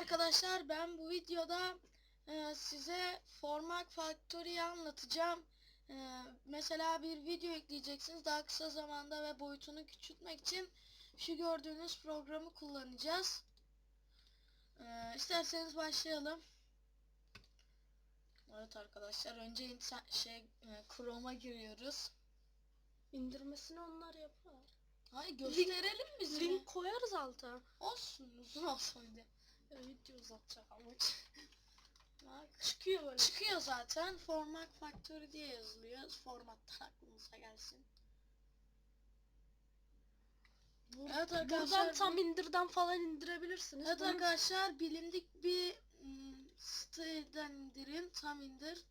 arkadaşlar ben bu videoda e, size Formac Factory'yi anlatacağım. E, mesela bir video ekleyeceksiniz daha kısa zamanda ve boyutunu küçültmek için şu gördüğünüz programı kullanacağız. E, isterseniz başlayalım. Evet arkadaşlar önce inter- şey e, Chrome'a giriyoruz. İndirmesini onlar yapar. Hayır gösterelim biz? Link koyarız alta. Olsun uzun olsun diye. Video uzatacak amaç. Bak. Çıkıyor böyle. Çıkıyor zaten. Format Factory diye yazılıyor. Formattan aklınıza gelsin. Bu- Evet arkadaşlar. Buradan tam indirden falan indirebilirsiniz. Evet arkadaşlar bilindik bir ım, siteden indirin. Tam indir.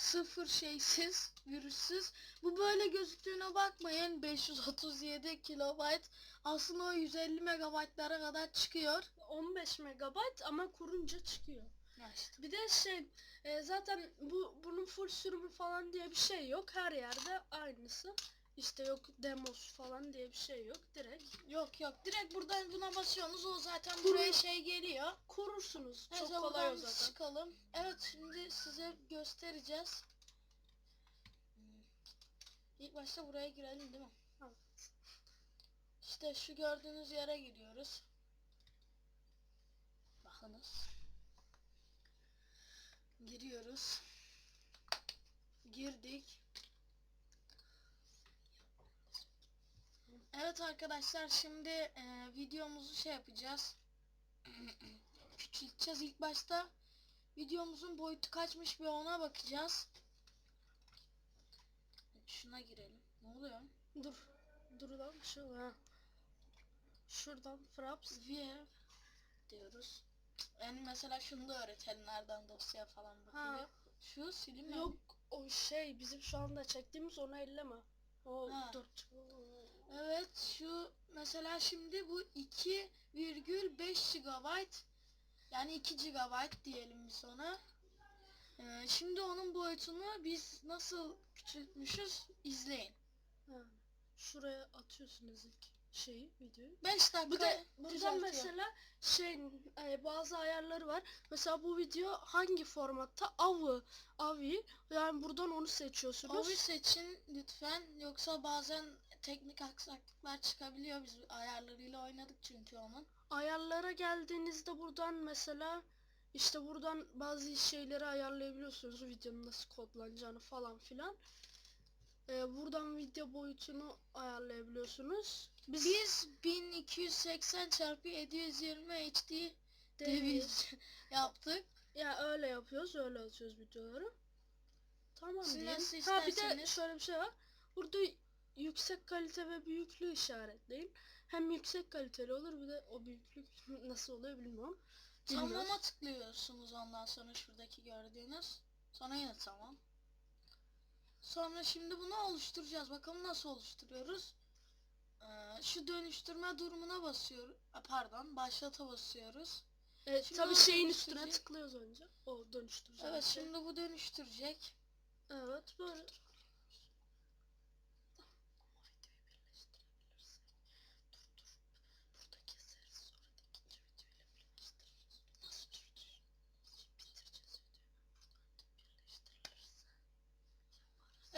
Sıfır şeysiz, virüssüz. Bu böyle gözüktüğüne bakmayın. 537 kilobayt. Aslında o 150 megabaytlara kadar çıkıyor. 15 megabayt ama kurunca çıkıyor. İşte. Bir de şey e, zaten bu bunun full sürümü falan diye bir şey yok. Her yerde aynısı. İşte yok demos falan diye bir şey yok. Direkt Yok yok. Direkt buradan buna basıyorsunuz. O zaten buraya şey geliyor. kurursunuz. Neyse, Çok kolay o buradan zaten. Çıkalım. Evet şimdi size göstereceğiz. Hmm. İlk başta buraya girelim değil mi? Evet. İşte şu gördüğünüz yere giriyoruz. Bakınız. Giriyoruz. Girdik. Evet arkadaşlar şimdi e, videomuzu şey yapacağız. Küçülteceğiz ilk başta. Videomuzun boyutu kaçmış bir ona bakacağız. Şuna girelim. Ne oluyor? Dur. Dur lan şu ha. Şuradan fraps. View diyoruz. Yani mesela şunu da öğretelim nereden dosya falan bakıyor. Ha. Şu silim Yok o şey bizim şu anda çektiğimiz onu elleme. O Ha. dur. Evet şu mesela şimdi bu 2,5 GB yani 2 GB diyelim biz ona. Ee, şimdi onun boyutunu biz nasıl küçültmüşüz izleyin. Ha. Şuraya atıyorsunuz ilk şeyi videoyu. 5 dakika de buradan düzeltiyor. mesela şey e, bazı ayarları var. Mesela bu video hangi formatta? AVI. AVI. Yani buradan onu seçiyorsunuz. Ovi seçin lütfen yoksa bazen teknik aksaklıklar çıkabiliyor biz ayarlarıyla oynadık çünkü onun. Ayarlara geldiğinizde buradan mesela işte buradan bazı şeyleri ayarlayabiliyorsunuz. Videonun nasıl kodlanacağını falan filan. E, buradan video boyutunu ayarlayabiliyorsunuz. Biz, Biz 1280 çarpı 720 HD Devi- deviz yaptık. Ya öyle yapıyoruz, öyle atıyoruz videoları. Tamam Siz diyeyim. nasıl Ha bir de isterseniz. şöyle bir şey var. Burada yüksek kalite ve büyüklüğü işaretleyin. Hem yüksek kaliteli olur bir de o büyüklük nasıl oluyor bilmiyorum. Bilmiyoruz. Tamam'a tıklıyorsunuz ondan sonra şuradaki gördüğünüz. Sonra yine tamam. Sonra şimdi bunu oluşturacağız. Bakalım nasıl oluşturuyoruz. Ee, şu dönüştürme durumuna basıyoruz. Pardon, başlata basıyoruz. Evet, Şimdi tabii şeyin üstüne dönüştürecek? tıklıyoruz önce. O dönüştürücü. Evet, şimdi bu dönüştürecek. Evet böyle.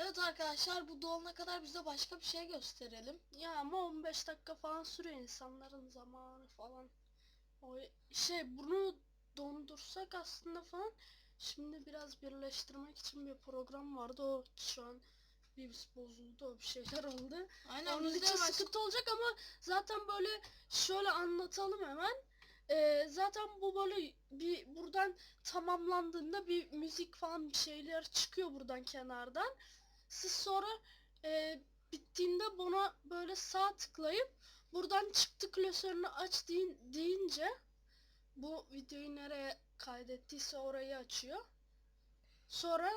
Evet arkadaşlar bu dolana kadar bize başka bir şey gösterelim. Ya ama 15 dakika falan sürüyor insanların zamanı falan. O şey bunu dondursak aslında falan şimdi biraz birleştirmek için bir program vardı o şu an bir bozuldu o bir şeyler oldu. Aynen Onun için baş- sıkıntı olacak ama zaten böyle şöyle anlatalım hemen. Ee, zaten bu böyle bir buradan tamamlandığında bir müzik falan bir şeyler çıkıyor buradan kenardan. Siz sonra e, bittiğinde buna böyle sağ tıklayıp buradan çıktı klasörünü aç deyin, deyince bu videoyu nereye kaydettiyse orayı açıyor. Sonra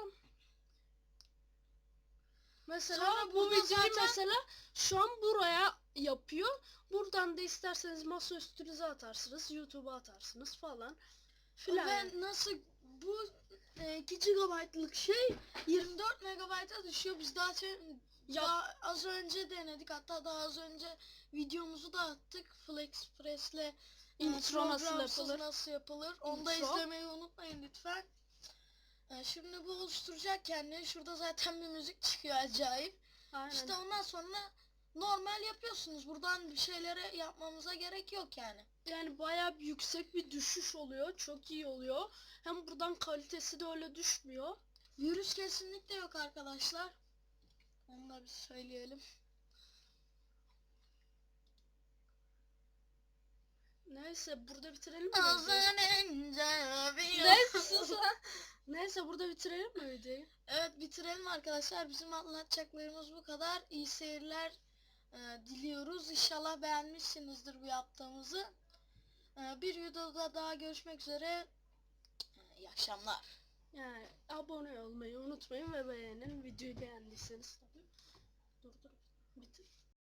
mesela Sonra bu videoyu zaten- mesela şu an buraya yapıyor. Buradan da isterseniz masa üstünüze atarsınız, YouTube'a atarsınız falan filan. Ve nasıl bu 2 GB'lık şey 24 MB'a düşüyor. Biz daha, şey- Ya- daha az önce denedik. Hatta daha az önce videomuzu da attık. Flexpress'le e, Intro nasıl programsız yapılır? nasıl yapılır. Onu da izlemeyi unutmayın lütfen. E, Şimdi bu oluşturacak kendini. Şurada zaten bir müzik çıkıyor acayip. Aynen. İşte ondan sonra normal yapıyorsunuz. Buradan bir şeylere yapmamıza gerek yok yani. Yani bayağı bir yüksek bir düşüş oluyor. Çok iyi oluyor. Hem buradan kalitesi de öyle düşmüyor. Virüs kesinlikle yok arkadaşlar. Onu da bir söyleyelim. Neyse burada bitirelim mi? Neyse sus. Neyse burada bitirelim mi videoyu? Evet bitirelim arkadaşlar. Bizim anlatacaklarımız bu kadar. İyi seyirler e, diliyoruz. İnşallah beğenmişsinizdir bu yaptığımızı. E, bir videoda daha görüşmek üzere. E, iyi akşamlar. Yani abone olmayı unutmayın ve beğenin. Videoyu beğendiyseniz tabii.